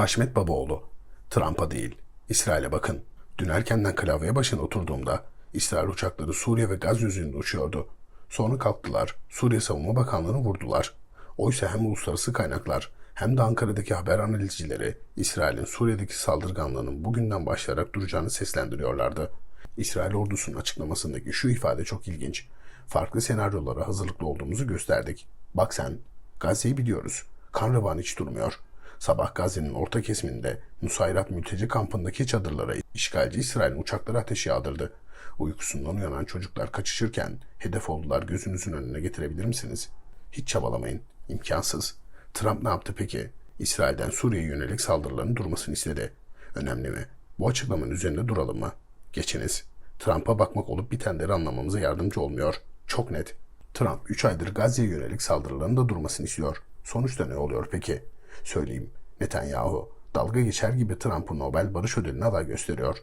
Haşmet Babaoğlu. Trump'a değil, İsrail'e bakın. Dün erkenden klavye başına oturduğumda İsrail uçakları Suriye ve Gazze üzerinde uçuyordu. Sonra kalktılar, Suriye Savunma Bakanlığı'nı vurdular. Oysa hem uluslararası kaynaklar hem de Ankara'daki haber analizcileri İsrail'in Suriye'deki saldırganlığının bugünden başlayarak duracağını seslendiriyorlardı. İsrail ordusunun açıklamasındaki şu ifade çok ilginç. Farklı senaryolara hazırlıklı olduğumuzu gösterdik. Bak sen, Gazze'yi biliyoruz. Kan revan hiç durmuyor. Sabah Gazze'nin orta kesiminde Nusayrat mülteci kampındaki çadırlara işgalci İsrail'in uçakları ateş yağdırdı. Uykusundan uyanan çocuklar kaçışırken hedef oldular gözünüzün önüne getirebilir misiniz? Hiç çabalamayın. İmkansız. Trump ne yaptı peki? İsrail'den Suriye'ye yönelik saldırıların durmasını istedi. Önemli mi? Bu açıklamanın üzerinde duralım mı? Geçiniz. Trump'a bakmak olup bitenleri anlamamıza yardımcı olmuyor. Çok net. Trump 3 aydır Gazze'ye yönelik saldırıların da durmasını istiyor. Sonuçta ne oluyor peki? Söyleyeyim. Netanyahu dalga geçer gibi Trump'ı Nobel Barış Ödülü'ne aday gösteriyor.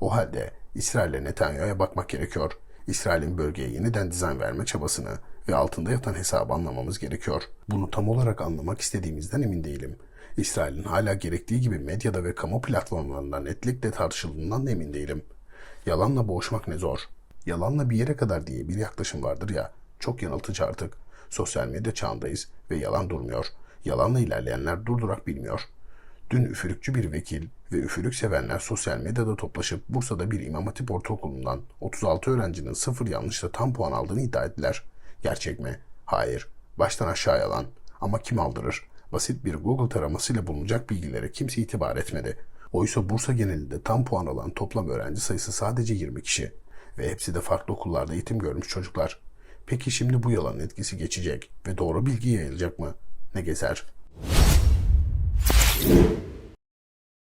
O halde İsrail'le Netanyahu'ya bakmak gerekiyor. İsrail'in bölgeye yeniden dizayn verme çabasını ve altında yatan hesabı anlamamız gerekiyor. Bunu tam olarak anlamak istediğimizden emin değilim. İsrail'in hala gerektiği gibi medyada ve kamu platformlarında netlikle tartışıldığından da emin değilim. Yalanla boğuşmak ne zor. Yalanla bir yere kadar diye bir yaklaşım vardır ya, çok yanıltıcı artık. Sosyal medya çağındayız ve yalan durmuyor. Yalanla ilerleyenler durdurak bilmiyor. Dün üfürükçü bir vekil ve üfürük sevenler sosyal medyada toplaşıp Bursa'da bir İmam Hatip Ortaokulu'ndan 36 öğrencinin sıfır yanlışla tam puan aldığını iddia ettiler. Gerçek mi? Hayır. Baştan aşağı yalan. Ama kim aldırır? Basit bir Google taramasıyla bulunacak bilgilere kimse itibar etmedi. Oysa Bursa genelinde tam puan alan toplam öğrenci sayısı sadece 20 kişi. Ve hepsi de farklı okullarda eğitim görmüş çocuklar. Peki şimdi bu yalanın etkisi geçecek ve doğru bilgi yayılacak mı? Ne gezer?